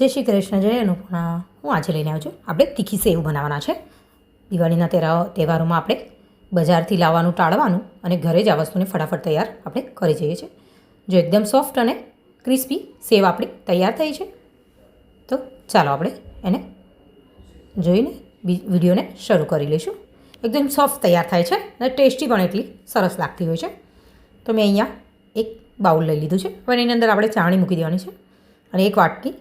જય શ્રી કૃષ્ણ, જય અનુપૂર્ણા હું આજે લઈને આવ્યો છું. આપણે તીખી સેવ બનાવવાના છે. દિવાળીના તહેવારો તહેવારોમાં આપણે બજારથી લાવવાનું, ટાળવાનું અને ઘરે જ આ વસ્તુને ફટાફટ તૈયાર આપણે કરી જઈએ છીએ. જો એકદમ સોફ્ટ અને ક્રિસ્પી સેવ આપણી તૈયાર થઈ છે, તો ચાલો આપણે એને જોઈને વિડીયોને શરૂ કરી લઈશું. એકદમ સોફ્ટ તૈયાર થાય છે અને ટેસ્ટી પણ એટલી સરસ લાગતી હોય છે. તો મેં અહીંયા એક બાઉલ લઈ લીધું છે. હવે એની અંદર આપણે ચાણી મૂકી દેવાની છે અને એક વાટકી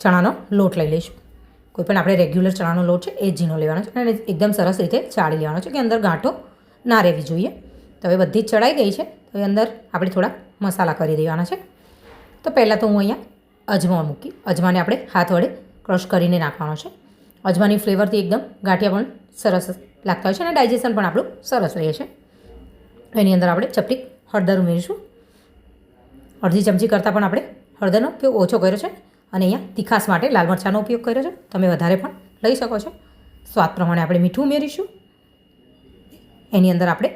ચણાનો લોટ લઈ લઈશું. કોઈ પણ આપણે રેગ્યુલર ચણાનો લોટ છે, એ ઝીણો લેવાનો છે અને એકદમ સરસ રીતે ચાળી લેવાનો છે કે અંદર ગાંઠો ના રહેવી જોઈએ. તો હવે બધી જ ચડાઈ ગઈ છે, તો હવે અંદર આપણે થોડા મસાલા કરી દેવાના છે. તો પહેલાં તો હું અહીંયા અજમો મૂકી, અજમાને આપણે હાથ વડે ક્રશ કરીને નાખવાનો છે. અજમાની ફ્લેવરથી એકદમ ગાંઠિયા પણ સરસ લાગતા હોય છે અને ડાયજેશન પણ આપણું સરસ રહે છે. એની અંદર આપણે ચપટી હળદર ઉમેરીશું. અડધી ચમચી કરતાં પણ આપણે હળદરનો ઉપયોગ ઓછો કર્યો છે. અને અહીંયા તીખાસ માટે લાલ મરચાંનો ઉપયોગ કર્યો છે. તમે વધારે પણ લઈ શકો છો. સ્વાદ પ્રમાણે આપણે મીઠું ઉમેરીશું. એની અંદર આપણે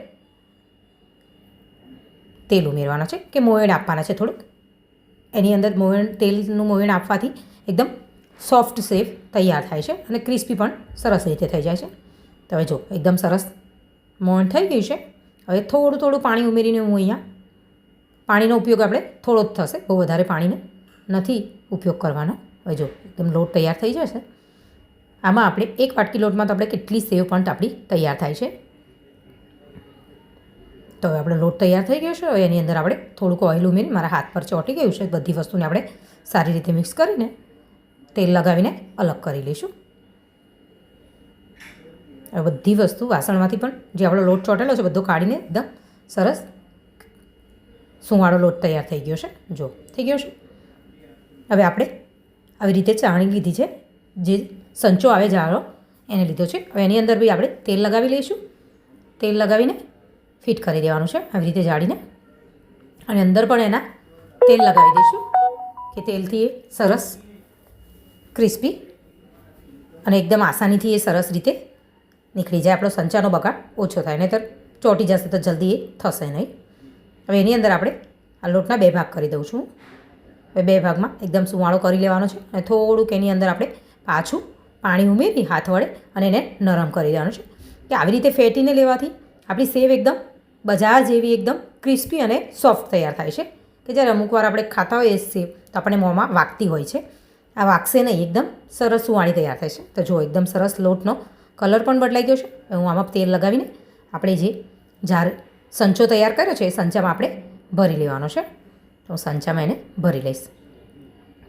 તેલ ઉમેરવાના છે કે મોયણ આપવાના છે થોડુંક. એની અંદર મોયણ, તેલનું મોયણ આપવાથી એકદમ સોફ્ટ સેફ તૈયાર થાય છે અને ક્રિસ્પી પણ સરસ રીતે થઈ જાય છે. તમે જો, એકદમ સરસ મોયણ થઈ ગયું છે. હવે થોડું થોડું પાણી ઉમેરીને હું અહીંયા પાણીનો ઉપયોગ આપણે થોડો જ થશે. બહુ વધારે પાણીનો નથી ઉપયોગ કરવાનો. હવે જો એકદમ લોટ તૈયાર થઈ જશે. આમાં આપણે એક વાટકી લોટમાં તો આપણે કેટલી સેવ પણ આપણી તૈયાર થાય છે. તો હવે આપણો લોટ તૈયાર થઈ ગયો છે. હવે એની અંદર આપણે થોડુંક ઓઇલ ઉમેરી મારા હાથ પર ચોંટી ગયું છે. બધી વસ્તુને આપણે સારી રીતે મિક્સ કરીને તેલ લગાવીને અલગ કરી લઈશું. હવે બધી વસ્તુ વાસણમાંથી પણ જે આપણો લોટ ચોંટેલો છે બધો કાઢીને એકદમ સરસ સુવાળો લોટ તૈયાર થઈ ગયો છે. જો, થઈ ગયો છે. હવે આપણે આવી રીતે ચાણી લીધી છે. જે સંચો આવે જાળો, એને લીધો છે. હવે એની અંદર બી આપણે તેલ લગાવી લઈશું. તેલ લગાવીને ફિટ કરી દેવાનું છે આવી રીતે જાળીને. અને અંદર પણ એના તેલ લગાવી દઈશું કે તેલથી એ સરસ ક્રિસ્પી અને એકદમ આસાનીથી એ સરસ રીતે નીકળી જાય. આપણો સંચાનો બગાડ ઓછો થાય. નહીંતર ચોંટી જશે તો જલ્દી એ થશે નહીં. હવે એની અંદર આપણે આ લોટના બે ભાગ કરી દઉં છું. હવે બે ભાગમાં એકદમ સુવાળો કરી લેવાનો છે અને થોડુંક એની અંદર આપણે પાછું પાણી ઉમેરી હાથ વડે અને એને નરમ કરી દેવાનું છે. કે આવી રીતે ફેટીને લેવાથી આપણી સેવ એકદમ બજાર જેવી એકદમ ક્રિસ્પી અને સોફ્ટ તૈયાર થાય છે. કે જ્યારે અમુક વાર આપણે ખાતા હોઈએ સેવ, તો આપણને મોંમાં વાગતી હોય છે. આ વાગશે નહીં, એકદમ સરસ સુવાળી તૈયાર થાય છે. તો જો એકદમ સરસ લોટનો કલર પણ બદલાઈ ગયો છે. હું આમાં તેલ લગાવીને આપણે જે જાર, સંચો તૈયાર કર્યો છે, એ સંચામાં આપણે ભરી લેવાનો છે. તો સંચામાં એને ભરી લઈશ.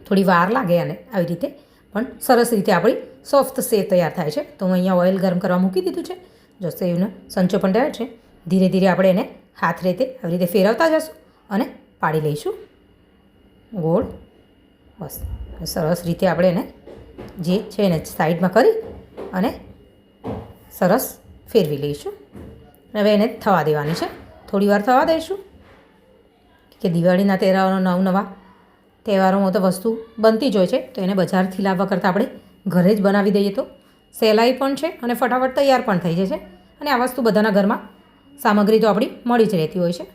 થોડી વાર લાગે આને આવી રીતે, પણ સરસ રીતે આપણી સોફ્ટ સેવ તૈયાર થાય છે. તો હું અહીંયા ઓઇલ ગરમ કરવા મૂકી દીધું છે. જો સેવનો સંચો પણ તૈયાર છે, ધીરે ધીરે આપણે એને હાથ રીતે આવી રીતે ફેરવતા જશું અને પાડી લઈશું. ગોળ. બસ. સરસ રીતે આપણે એને જે છે એને સાઈડમાં કરી અને સરસ ફેરવી લઈશું. હવે એને થવા દેવાની છે. થોડી વાર થવા દઈશું. કે દિવાળીના તહેવારો નવનવા તહેવારોમાં તો વસ્તુ બનતી જ હોય છે. તો એને બજારથી લાવવા કરતાં આપણે ઘરે જ બનાવી દઈએ તો સહેલાઈ પણ છે અને ફટાફટ તૈયાર પણ થઈ જાય છે અને આ વસ્તુ બધાના ઘરમાં સામગ્રી તો આપણી મળી જ રહેતી હોય છે.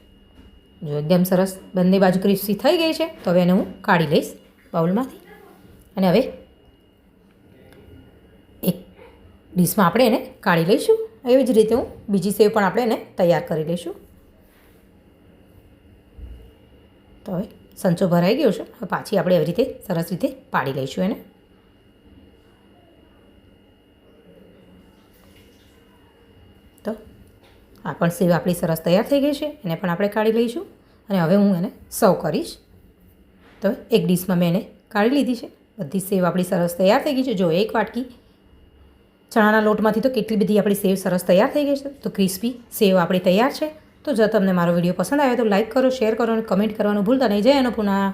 જો એકદમ સરસ બંને બાજુ ક્રિસ્પી થઈ ગઈ છે, તો હવે એને હું કાઢી લઈશ બાઉલમાંથી. અને હવે એક ડીશમાં આપણે એને કાઢી લઈશું. એવી જ રીતે હું બીજી સેવ પણ આપણે એને તૈયાર કરી લઈશું. તો હવે સંચો ભરાઈ ગયો છે. હવે પાછી આપણે એવી રીતે સરસ રીતે પાડી લઈશું એને. તો આ પણ સેવ આપણી સરસ તૈયાર થઈ ગઈ છે. એને પણ આપણે કાઢી લઈશું અને હવે હું એને સર્વ કરીશ. તો એક ડીશમાં મેં એને કાઢી લીધી છે. બધી સેવ આપણી સરસ તૈયાર થઈ ગઈ છે. જો એક વાટકી ચણાના લોટમાંથી તો કેટલી બધી આપણી સેવ સરસ તૈયાર થઈ ગઈ છે. તો ક્રિસ્પી સેવ આપણી તૈયાર છે. તો જો તમને મારો વીડિયો પસંદ આવ્યો તો લાઇક કરો, શેર કરો અને કમેન્ટ કરવાનું ભૂલતા નહીં. જય અનુપૂર્ણા